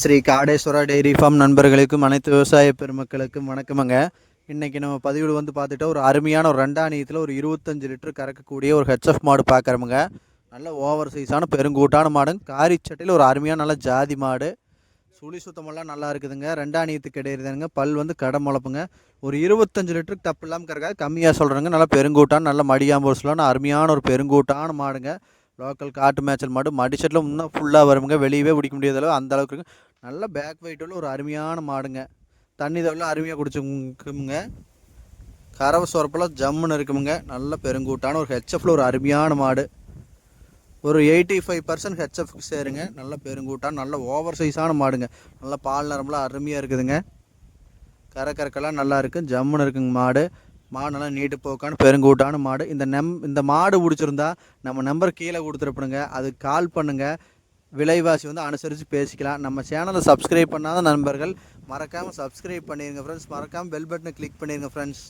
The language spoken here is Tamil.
ஸ்ரீ காடேஸ்வரா டெய்ரி ஃபார்ம் நண்பர்களுக்கும் அனைத்து விவசாய பெருமக்களுக்கும் வணக்கமுங்க. இன்றைக்கி நம்ம பதிவில் வந்து பார்த்துட்டா ஒரு அருமையான ஒரு ரெண்டாணியத்தில் ஒரு இருபத்தஞ்சு லிட்டர் கறக்கக்கூடிய ஒரு ஹெச்எஃப் மாடு பார்க்குறோமுங்க. நல்ல ஓவர் சைஸான பெருங்கூட்டான மாடுங்க. காரிச்சட்டையில் ஒரு அருமையான நல்ல ஜாதி மாடு. சுழி சுத்தமெல்லாம் நல்லா இருக்குதுங்க. ரெண்டாணியத்துக்கு இடையிறதுங்க பல் வந்து கடை முளப்புங்க ஒரு இருபத்தஞ்சு லிட்டருக்கு தப்பு இல்லாமல் கறக்காது. கம்மியாக சொல்கிறேங்க நல்லா பெருங்கூட்டான நல்ல மடியாம்பூர்ஸ்லான அருமையான ஒரு பெருங்கூட்டான மாடுங்க. லோக்கல் காட்டு மேய்ச்சல் மாடு. மடிச்சட்டில் இன்னும் ஃபுல்லாக வருங்க வெளியவே பிடிக்க முடியாத அளவு அந்த அளவுக்கு நல்ல பேக் வெயிட் ஒரு அருமையான மாடுங்க. தண்ணி தவிர அருமையாக குடிச்சுக்குங்க. கறவை சொரப்பெல்லாம் ஜம்முன்னு இருக்குமுங்க. நல்ல பெருங்கூட்டான ஒரு ஹெச்எஃப்ல ஒரு அருமையான மாடு. ஒரு எயிட்டி ஃபைவ் பர்சன்ட் ஹெச்எஃப்க்கு சேருங்க. நல்ல பெருங்கூட்டான நல்ல ஓவர் சைஸான மாடுங்க. நல்ல பால் நரம்புலாம் அருமையாக இருக்குதுங்க. கரை கறக்கெல்லாம் நல்லா இருக்குது ஜம்முன்னு இருக்குங்க மாடு. மாடு நல்லா நீட்டு போக்கான பெருங்கூட்டான மாடு. இந்த நெம் இந்த மாடு பிடிச்சிருந்தா நம்ம நம்பர் கீழே கொடுத்துருப்பணுங்க அதுக்கு கால் பண்ணுங்கள் விலைவாசி வந்து அனுசரித்து பேசிக்கலாம். நம்ம சேனலை சப்ஸ்கிரைப் பண்ணாத நண்பர்கள் மறக்காமல் சப்ஸ்கிரைப் பண்ணிடுங்க ஃப்ரெண்ட்ஸ் மறக்காமல் பெல் பட்டனை கிளிக் பண்ணிடுங்க ஃப்ரெண்ட்ஸ்